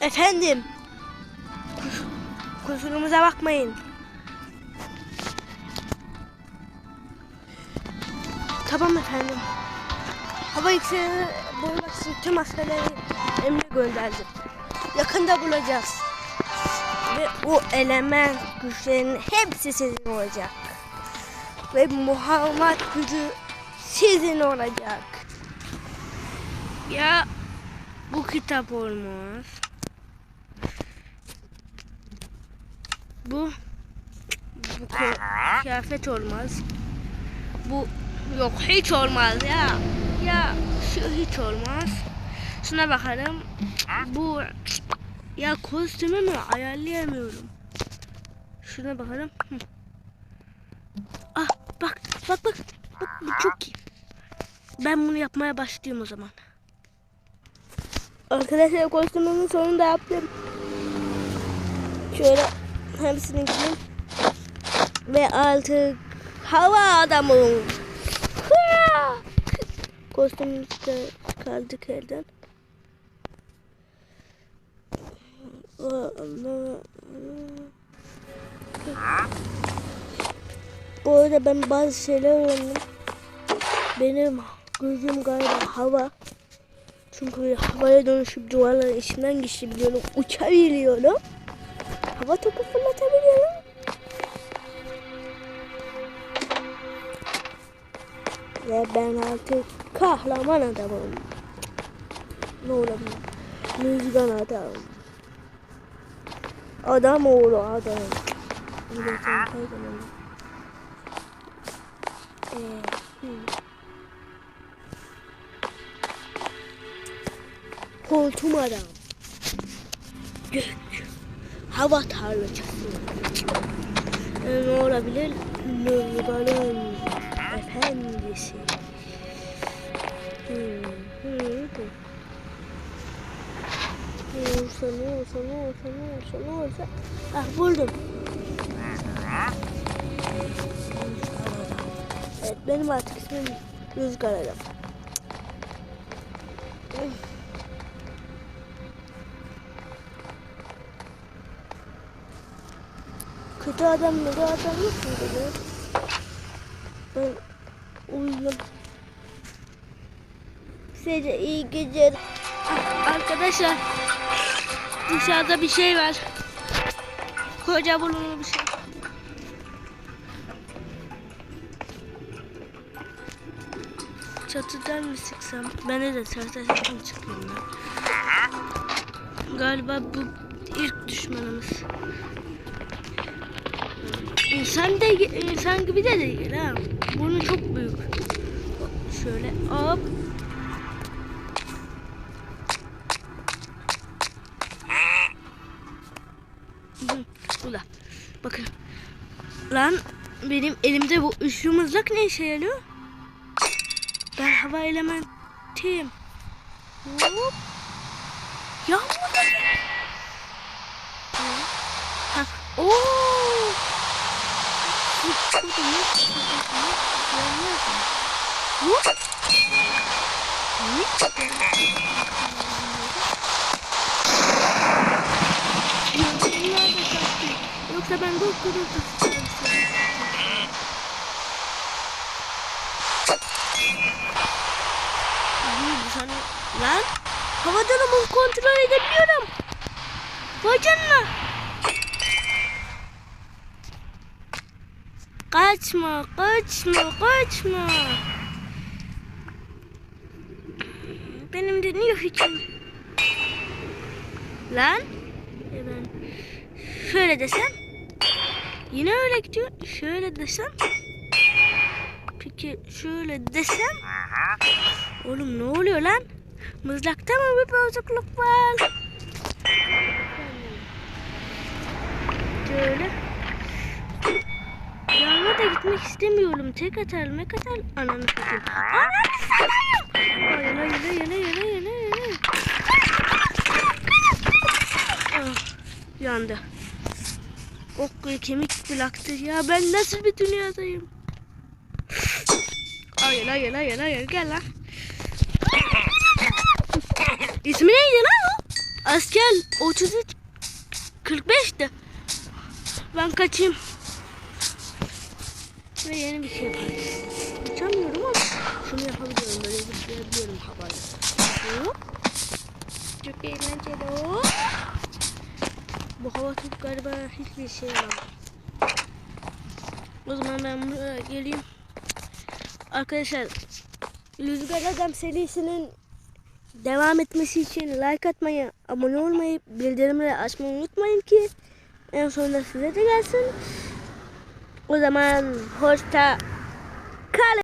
Efendim. Kus- Kusurumuza bakmayın. Tamam efendim. Hava iksiri bulmak için tüm askerleri emre gönderdim. Yakında bulacağız. Ve o element güçlerinin hepsi sizin olacak. Ve muhammad gücü sizin olacak. Ya bu kitap olmaz. Bu bu kı- kıyafet olmaz. Bu yok hiç olmaz ya. Ya şu hiç olmaz. Şuna bakalım. Bu ya kostümü mü ayarlayamıyorum. Şuna bakalım. Ah bak bak bak. Bak bu çok iyi. Ben bunu yapmaya başlayayım o zaman. Arkadaşlar kostümümün sonunda yaptım. Şöyle giyeyim. Ve artık hava adamım. Hıa! Kostümümüzü de çıkardık elden. Bu arada ben bazı şeyler öğrendim. Benim gözüm galiba hava. Çünkü havaya dönüşüp duvarların içinden geçebiliyorum. Uçabiliyorum. Hava topu fırlatabiliyorum. Ve ben artık kahraman adamım. Ne olabilir? Müzgan adam. Adam oğlu adam. Evet, her zaman. Ee, hmm. Hortum adam. Gök. Hava tanrıçası. Ee, ne olabilir? Nurgal'ın efendisi. Hmm. Hmm. Ne olursa ne olursa ne olursa ne olursa ne olursa. Ah buldum. Evet benim artık ismim Rüzgar Adam. Kötü adam mı? Kötü adam mu dedi? Ben uyudum. Size iyi geceler. Arkadaşlar dışarıda bir şey var. Koca bulunur bir şey. Çatıdan mı sıksam? De çatıdan çıkayım ben. Galiba bu ilk düşmanımız. İnsan da insan gibi de değil ha. Burnu çok büyük. Şöyle hop. Ula. Bakın. Lan benim elimde bu üçlü mızrak ne işe yarıyor? Ben hava elementiyim. Hop. Yağmur da gel-. Oo. Bu- bu. Hop. Hop. Yağmurlar da çarptı. Yoksa ben gök gürültüsü Sana... Lan hava durumu kontrol edebiliyorum. Vay canına. Kaçma, kaçma, kaçma. Benim de niye hiçim? Lan. E ben şöyle desem. Yine öyle gidiyor. Şöyle desem. Peki şöyle desem. Oğlum ne oluyor lan? Mızrakta mı bir bozukluk var? Şöyle. Da gitmek istemiyorum. Tek atar, mek atar. Ananı satayım. Ananı satayım. Yana yana yana yana yana yana. Ah, yandı. Ok kemik bıraktı. Ya ben nasıl bir dünyadayım? Hayır hayır hayır hayır gel lan. İsmi neydi lan o? Asker 33 45'ti. Ben kaçayım. Ve yeni bir şey yaparız. Uçamıyorum ama şunu yapabiliyorum. Böyle zıplayabiliyorum havada. Hop. Çok eğlenceli. Bu hava çok galiba hiçbir şey yok. O zaman ben buraya geleyim. Arkadaşlar Rüzgar Adam serisinin devam etmesi için like atmayı, abone olmayı, bildirimleri açmayı unutmayın ki en sonunda size de gelsin. O zaman hoşça kalın.